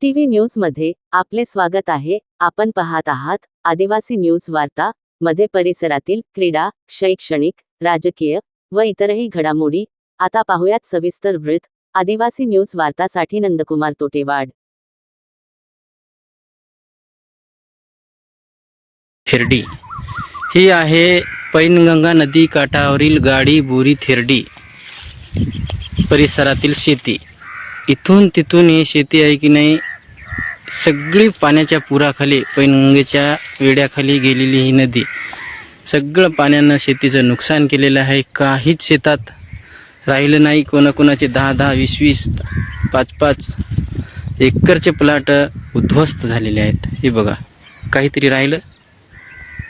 TV न्यूजमध्ये आपले स्वागत आहे. आपण पाहत आहात आदिवासी न्यूज वार्ता मध्ये परिसरातील क्रीडा शैक्षणिक राजकीय व इतरही घडामोडी. आता पाहुयात सविस्तर वृत्त. आदिवासी न्यूज वार्तासाठी नंदकुमार तोटेवाड. थिरडी. ही आहे पैनगंगा नदी काठावरील गाडी बोरी थिरडी परिसरातील शेती. इथून तिथून ही शेती आहे की नाही सगळी पाण्याच्या पुराखाली पैनगंगेच्या वेड्याखाली गेलेली ही नदी. सगळं पाण्यानं शेतीचं नुकसान केलेलं आहे. काहीच शेतात राहिलं नाही. कोणाकोणाचे दहा दहा वीस वीस पाच पाच एकरचे प्लॉट उद्ध्वस्त झालेले आहेत. हे बघा काहीतरी राहिलं.